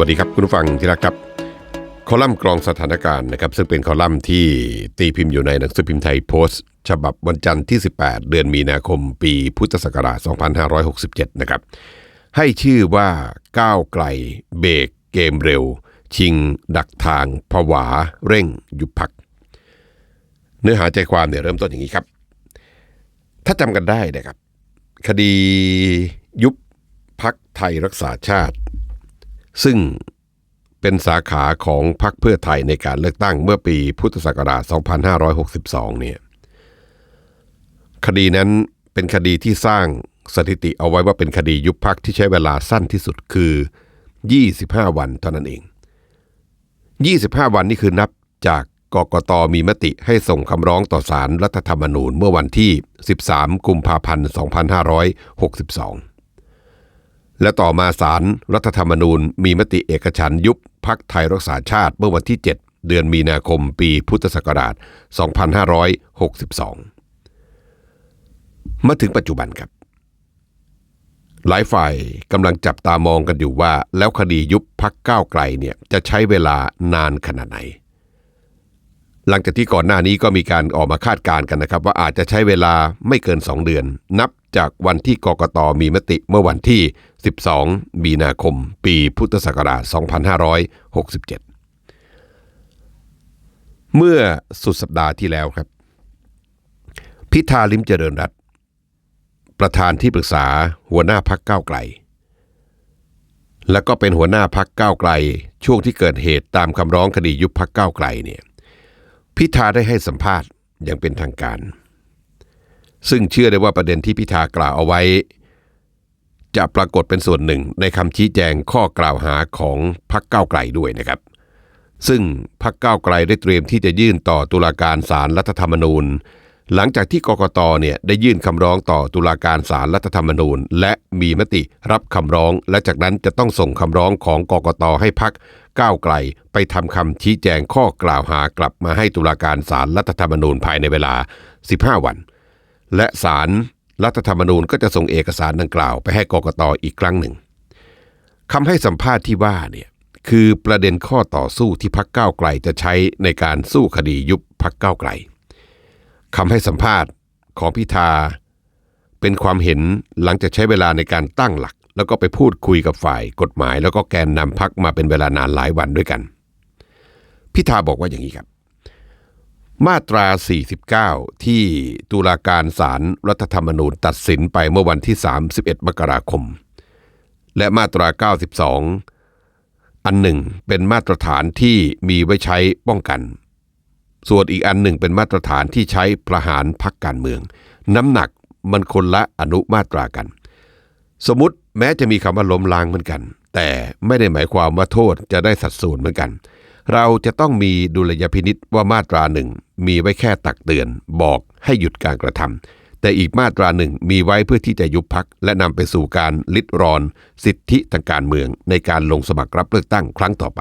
วัสดีครับคุณผู้ฟังที่รักครับ คอลัมน์กรองสถานการณ์นะครับซึ่งเป็นคอลัมน์ที่ตีพิมพ์อยู่ในหนังสือพิมพ์ไทยโพสต์ ฉบับวันจันทร์ที่ 18 เดือนมีนาคมปีพุทธศักราช 2567 นะครับ ให้ชื่อว่าก้าวไกลเบรกเกมเร็ว ชิง ดักทางผวา เร่ง ยุบพัก เนื้อหาใจความเนี่ยเริ่มต้นอย่างนี้ครับ ถ้าจำกันได้นะครับ คดียุบพักไทยรักษาชาติ ซึ่งเป็นสาขาของพรรคเพื่อไทยในการเลือกตั้งเมื่อปีพุทธศักราช 2562 เนี่ย คดีนั้นเป็นคดีที่สร้างสถิติเอาไว้ว่าเป็นคดียุบพักที่ใช้เวลาสั้นที่สุดคือ 25 วันเท่านั้นเอง 25 วันนี่คือนับจากกกตมีมติให้ส่งคำร้องต่อศาลรรัฐธรรมนูญเมื่อวันที่ 13 กุมภาพันธ์ 2562 และต่อมาศาลรรัฐธรรมนูญมีมติเอกฉันยุบพักไทยรักษาชาติเมื่อวันที่ 7 เดือนมีนาคมปีพุทธศักราช 2562 มาถึงปัจจุบันครับ หลายฝ่ายกำลังจับตามองกันอยู่ว่า แล้วคดียุบพักก้าวไกลเนี่ยจะใช้เวลานานขนาดไหน หลังจากที่ก่อนหน้านี้ก็มีการออกมาคาดการณ์กันนะครับ ว่าอาจจะใช้เวลาไม่เกิน 2 เดือน นับจากวันที่กกตมีมติเมื่อวันที่ 12 มีนาคม ปีพุทธศักราช 2567 เมื่อสุดสัปดาห์ที่แล้วครับ พิธาลิมเจริญรัตประธานที่ปรึกษาหัวหน้าพักก้าวไกล และก็เป็นหัวหน้าพักก้าวไกล ช่วงที่เกิดเหตุตามคำร้องคดียุบพักก้าวไกลเนี่ย พิธาได้ให้สัมภาษณ์อย่างเป็นทางการ ซึ่งเชื่อได้ว่าประเด็นที่พิธากล่าวเอาไว้ จะปรากฏเป็นส่วนหนึ่งในคำชี้แจงข้อกล่าวหาของพักก้าวไกลด้วยนะครับ ซึ่งพักก้าวไกลได้เตรียมที่จะยื่นต่อตุลาการศาลรัฐธรรมนูญ หลังจากที่กกตเนี่ยได้ยื่นคำร้องต่อตุลาการศาลรัฐธรรมนูญ และมีมติรับคำร้อง และจากนั้นจะต้องส่งคำร้องของกกตให้พัก ก้าวไกลไปทำคำชี้แจงข้อกล่าวหากลับมาให้ตุลาการศาลรัฐธรรมนูญภายในเวลา 15 วัน และศาลรัฐธรรมนูญก็จะส่งเอกสารดังกล่าวไปให้กกตอีกครั้งหนึ่งคำให้สัมภาษณ์ที่ว่าเนี่ยคือประเด็นข้อต่อสู้ที่พักก้าวไกลจะใช้ในการสู้คดียุบพักก้าวไกลคำให้สัมภาษณ์ของพิธาเป็นความเห็นหลังจากใช้เวลาในการตั้งหลัก แล้วก็ไปพูดคุยกับฝ่ายกฎหมาย แล้วก็แกนนำพักมาเป็นเวลานานหลายวันด้วยกัน พิธาบอกว่าอย่างนี้ครับ มาตรา 49 ที่ตุลาการศาลรรัฐธรรมนูญตัดสินไปเมื่อวันที่ 31 มกราคม และมาตรา 92 อันหนึ่งเป็นมาตรฐานที่มีไว้ใช้ป้องกัน ส่วนอีกอันหนึ่งเป็นมาตรฐานที่ใช้ประหารพักการเมือง น้ำหนักมันคนละอนุมาตรากัน สมมติแม้จะมีคำว่าล้มล้างเหมือนกัน แต่ไม่ได้หมายความว่าโทษจะได้สัดส่วนเหมือนกัน เราจะต้องมีดุลยพินิษว่ามาตราหนึ่งมีไว้แค่ตักเตือน บอกให้หยุดการกระทำแต่อีกมาตราหนึ่งมีไว้เพื่อที่จะยุบพักและนำไปสู่การลิดรอน สิทธิทางการเมือง ในการลงสมัครรับเลือกตั้งครั้งต่อไป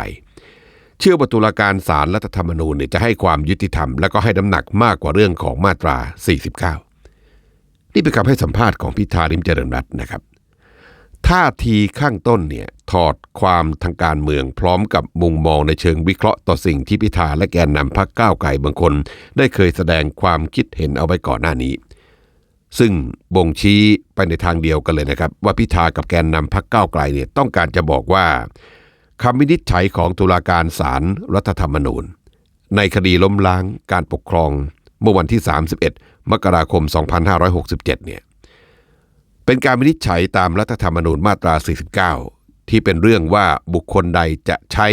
เชื่อว่าตุลาการศาลรัฐธรรมนูญเนี่ยจะให้ความยุติธรรมและก็ให้น้ำหนักมากกว่าเรื่องของมาตรา 49 นี่เป็นคำให้สัมภาษณ์ของพิธาริมเจริญรัตน์นะครับ ท่าทีข้างต้นเนี่ยถอดความทางการเมืองพร้อมกับมุมมองในเชิงวิเคราะห์ต่อสิ่งที่พิธาและแกนนำพรรคก้าวไกลบางคน ได้เคยแสดงความคิดเห็นเอาไว้ก่อนหน้านี้ ซึ่งบ่งชี้ไปในทางเดียวกันเลยนะครับ ว่าพิธากับแกนนำพรรคก้าวไกลเนี่ยต้องการจะบอกว่าคำวินิจฉัยของตุลาการศาลรรัฐธรรมนูญ ในคดีล้มล้างการปกครอง เมื่อวันที่ 31 มกราคม 2567 เนี่ย เป็นการวินิจฉัยตามรัฐธรรมนูญมาตรา 49 ที่เป็นเรื่องว่าบุคคลใดจะใช้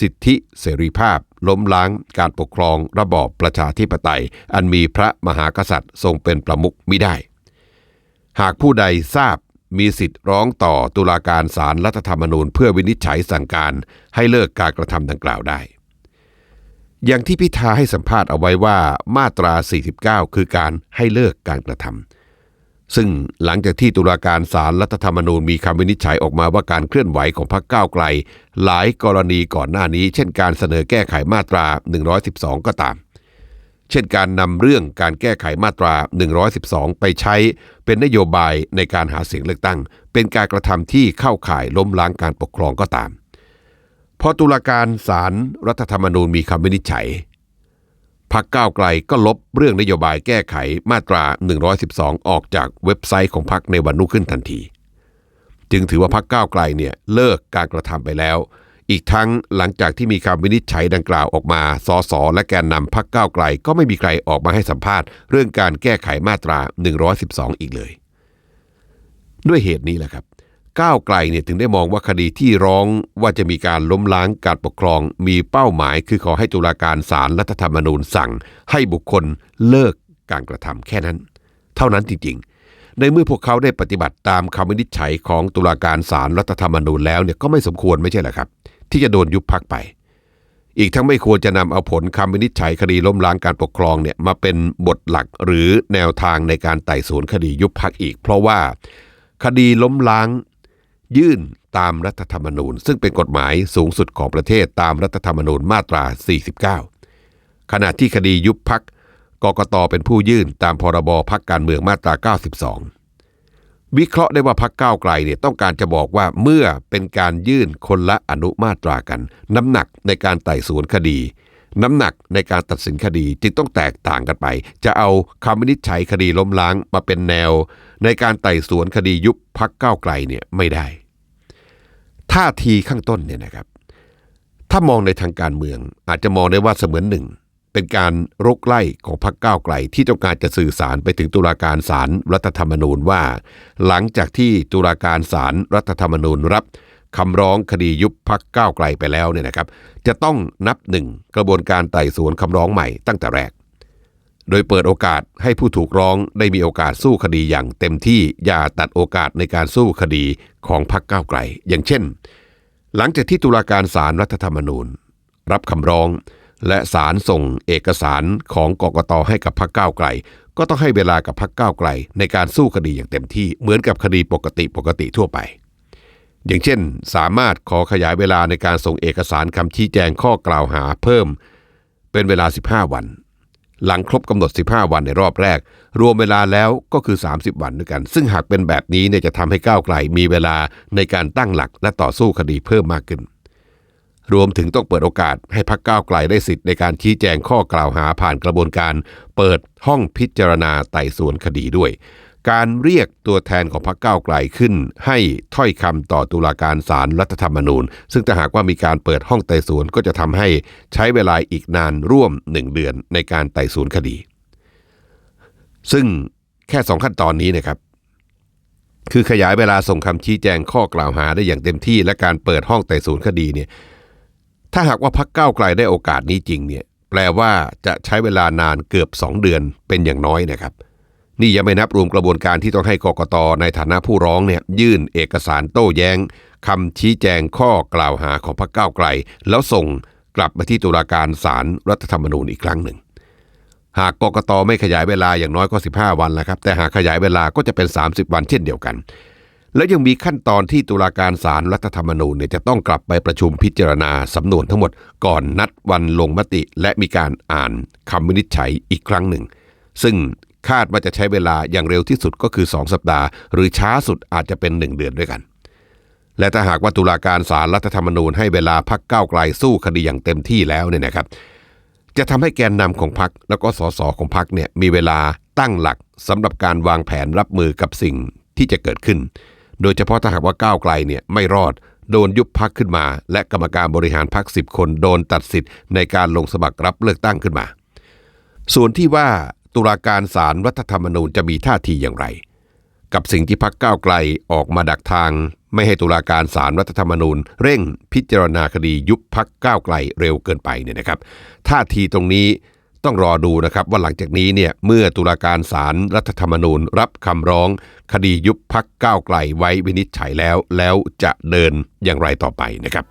สิทธิเสรีภาพ ล้มล้างการปกครองระบอบประชาธิปไตย อันมีพระมหากษัตริย์ทรงเป็นประมุขมิได้ หากผู้ใดทราบมีสิทธิ์ร้องต่อตุลาการศาลรรัฐธรรมนูญ เพื่อวินิจฉัยสั่งการให้เลิกการกระทำดังกล่าวได้ อย่างที่พิธาให้สัมภาษณ์เอาไว้ว่ามาตรา 49 คือการให้เลิกการกระทำ ซึ่งหลังจากที่ตุลาการศาลรรัฐธรรมนูญมีคำวินิจฉัยออกมาว่าการเคลื่อนไหวของพรรคก้าวไกล หลายกรณีก่อนหน้านี้ เช่นการเสนอแก้ไขมาตรา 112 ก็ตาม เช่นการนำเรื่องการแก้ไขมาตรา 112 ไปใช้เป็นนโยบายในการหาเสียงเลือกตั้ง เป็นการกระทำที่เข้าข่ายล้มล้างการปกครองก็ตามพอตุลาการศาลรรัฐธรรมนูญมีคำวินิจฉัย พักก้าวไกลก็ลบเรื่องนโยบายแก้ไขมาตรา 112 ออกจากเว็บไซต์ของพักในวันรุ่งขึ้นทันที จึงถือว่าพักก้าวไกลเนี่ยเลิกการกระทำไปแล้ว อีกทั้งหลังจากที่มีคำวินิจฉัยดังกล่าวออกมาสสและแกนนำพักก้าวไกลก็ไม่มีใครออกมาให้สัมภาษณ์ เรื่องการแก้ไขมาตรา 112 อีกเลย ด้วยเหตุนี้แหละครับ ก้าวไกลเนี่ยถึงได้มองว่าคดีที่ร้องว่าจะมีการล้มล้างการปกครอง มีเป้าหมายคือขอให้ตุลาการศาลรัฐธรรมนูญสั่ง ให้บุคคลเลิกการกระทำแค่นั้น เท่านั้นจริงๆ ในเมื่อพวกเขาได้ปฏิบัติตามคำวินิจฉัยของตุลาการศาลรัฐธรรมนูญแล้วเนี่ยก็ไม่สมควรไม่ใช่เหรอครับ ที่จะโดนยุบพักไป อีกทั้งไม่ควรจะนำเอาผลคำวินิจฉัยคดีล้มล้างการปกครองเนี่ยมาเป็นบทหลักหรือแนวทางในการไต่สวนคดียุบพักอีก เพราะว่าคดีล้มล้าง ยื่นตามรัฐธรรมนูญ ซึ่งเป็นกฎหมายสูงสุดของประเทศตามรัฐธรรมนูญมาตรา 49 ขณะที่คดียุบพักกกตเป็นผู้ยื่นตามพรบพักการเมืองมาตรา 92 วิเคราะห์ได้ว่าพักก้าวไกลเนี่ยต้องการจะบอกว่าเมื่อเป็นการยื่นคนละอนุมาตรากัน น้ำหนักในการไต่สวนคดี น้ำหนักในการตัดสินคดีจึงต้องแตกต่างกันไป จะเอาคำวินิจฉัยคดีล้มล้างมาเป็นแนว ในการไต่สวนคดียุบพักก้าวไกลเนี่ยไม่ได้ ท่าทีข้างต้นเนี่ยนะครับ ถ้ามองในทางการเมืองอาจจะมองได้ว่าเสมือนหนึ่ง เป็นการรุกไล่ของพรรคก้าวไกล ที่ต้องการจะสื่อสารไปถึงตุลาการศาลรรัฐธรรมนูญว่า หลังจากที่ตุลาการศาลรรัฐธรรมนูญรับ คำร้องคดียุบพักก้าวไกลไปแล้วเนี่ยนะครับ จะต้องนับหนึ่งกระบวนการไต่สวนคำร้องใหม่ตั้งแต่แรก โดยเปิดโอกาสให้ผู้ถูกร้องได้มีโอกาสสู้คดีอย่างเต็มที่อย่าตัดโอกาสในการสู้คดีของพรรคก้าวไกล อย่างเช่น หลังจากที่ตุลาการศาลรรัฐธรรมนูญ รับคำร้องและศาลส่งเอกสารของกกตให้กับพรรคก้าวไกล ก็ต้องให้เวลากับพรรคก้าวไกล ในการสู้คดีอย่างเต็มที่เหมือนกับคดีปกติปกติทั่วไป อย่างเช่น สามารถขอขยายเวลาในการส่งเอกสารคำชี้แจงข้อกล่าวหาเพิ่ม เป็นเวลา 15 วัน หลังครบกำหนด 15 วันในรอบแรก รวมเวลาแล้วก็คือ 30 วันด้วยกัน ซึ่งหากเป็นแบบนี้เนี่ยจะทำให้ก้าวไกลมีเวลาในการตั้งหลักและต่อสู้คดีเพิ่มมากขึ้น รวมถึงต้องเปิดโอกาสให้พักก้าวไกลได้สิทธิ์ในการชี้แจงข้อกล่าวหาผ่านกระบวนการ เปิดห้องพิจารณาไต่สวนคดีด้วย การเรียกตัวแทนของพรรคก้าวไกลขึ้น ให้ถ้อยคำต่อตุลาการศาลรรัฐธรรมนูญ ซึ่งถ้าหากว่ามีการเปิดห้องไต่สวนก็จะทำให้ใช้เวลาอีกนานร่วมหนึ่งเดือนในการไต่สวนคดี ซึ่งแค่สองขั้นตอนนี้นะครับ คือขยายเวลาส่งคำชี้แจงข้อกล่าวหาได้อย่างเต็มที่ และการเปิดห้องไต่สวนคดีเนี่ยถ้าหากว่าพักก้าวไกลได้โอกาสนี้จริงเนี่ยแปลว่าจะใช้เวลานานเกือบ 2 เดือนเป็นอย่างน้อยนะครับ นี่ยังไม่นับรวมกระบวนการที่ต้องให้กกตในฐานะผู้ร้องเนี่ยยื่นเอกสารโต้แย้งคำชี้แจงข้อกล่าวหาของพรรคก้าวไกล แล้วส่งกลับมาที่ตุลาการศาลรรัฐธรรมนูญอีกครั้งหนึ่ง หากกกตไม่ขยายเวลาอย่างน้อยก็ 15 วันแล้วครับ แต่หากขยายเวลาก็จะเป็น 30 วันเช่นเดียวกัน แล้วยังมีขั้นตอนที่ตุลาการศาลรรัฐธรรมนูญเนี่ยจะต้องกลับไปประชุมพิจารณาสำนวนทั้งหมดก่อนนัดวันลงมติและมีการอ่านคำวินิจฉัยอีกครั้งหนึ่ง ซึ่ง คาดว่าจะใช้เวลาอย่างเร็วที่สุดก็คือ 2 สัปดาห์ หรือช้าสุดอาจจะเป็น 1 เดือนด้วยกัน และถ้าหากว่าตุลาการศาลรรัฐธรรมนูญให้เวลาพักก้าวไกลสู้คดีอย่างเต็มที่แล้วเนี่ยนะครับ จะทำให้แกนนำของพักแล้วก็สสของพักเนี่ยมีเวลาตั้งหลักสำหรับการวางแผนรับมือกับสิ่งที่จะเกิดขึ้น โดยเฉพาะถ้าหากว่าก้าวไกลเนี่ยไม่รอดโดนยุบพักขึ้นมา และกรรมการบริหารพักสิบคนโดนตัดสิทธิ์ในการลงสมัครรับเลือกตั้งขึ้นมา ส่วนที่ว่า ตุลาการศาลรัฐธรรมนูญจะมีท่าทีอย่างไร กับสิ่งที่พักก้าวไกลออกมาดักทาง ไม่ให้ตุลาการศาลรัฐธรรมนูญ เร่งพิจารณาคดียุบพักก้าวไกลเร็วเกินไปเนี่ยนะครับ ท่าทีตรงนี้ต้องรอดูนะครับว่าหลังจากนี้เนี่ยเมื่อตุลาการศาลรรัฐธรรมนูญ รับคำร้อง คดียุบพักก้าวไกลไว้วินิจฉัยแล้ว แล้วจะเดินอย่างไรต่อไปนะครับ